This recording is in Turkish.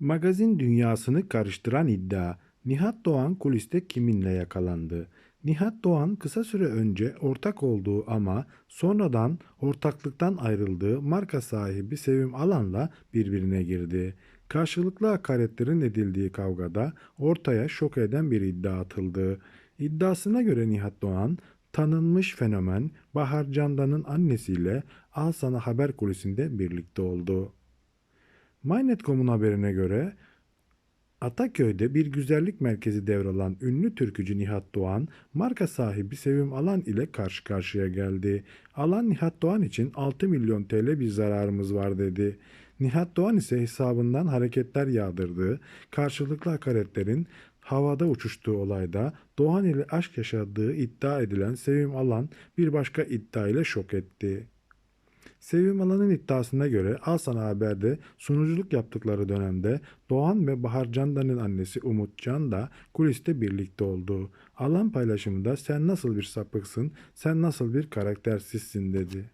Magazin dünyasını karıştıran iddia. Nihat Doğan kuliste kiminle yakalandı? Nihat Doğan kısa süre önce ortak olduğu ama sonradan ortaklıktan ayrıldığı marka sahibi Sevim Alan'la birbirine girdi. Karşılıklı hakaretlerin edildiği kavgada ortaya şok eden bir iddia atıldı. İddiasına göre Nihat Doğan tanınmış fenomen Bahar Candan'ın annesiyle Al Sana Haber kulisinde birlikte oldu. Mynet.com'un haberine göre Ataköy'de bir güzellik merkezi devralan ünlü türkücü Nihat Doğan, marka sahibi Sevim Alan ile karşı karşıya geldi. Alan Nihat Doğan için 6 milyon TL bir zararımız var dedi. Nihat Doğan ise hesabından hareketler yağdırdığı, karşılıklı hakaretlerin havada uçuştuğu olayda Doğan ile aşk yaşadığı iddia edilen Sevim Alan bir başka iddia ile şok etti. Sevim Alan'ın iddiasına göre Al Sana Haber'de sunuculuk yaptıkları dönemde Doğan ve Bahar Candan'ın annesi Umut Can da kuliste birlikte oldu. Alan paylaşımında sen nasıl bir sapıksın, sen nasıl bir karaktersizsin dedi.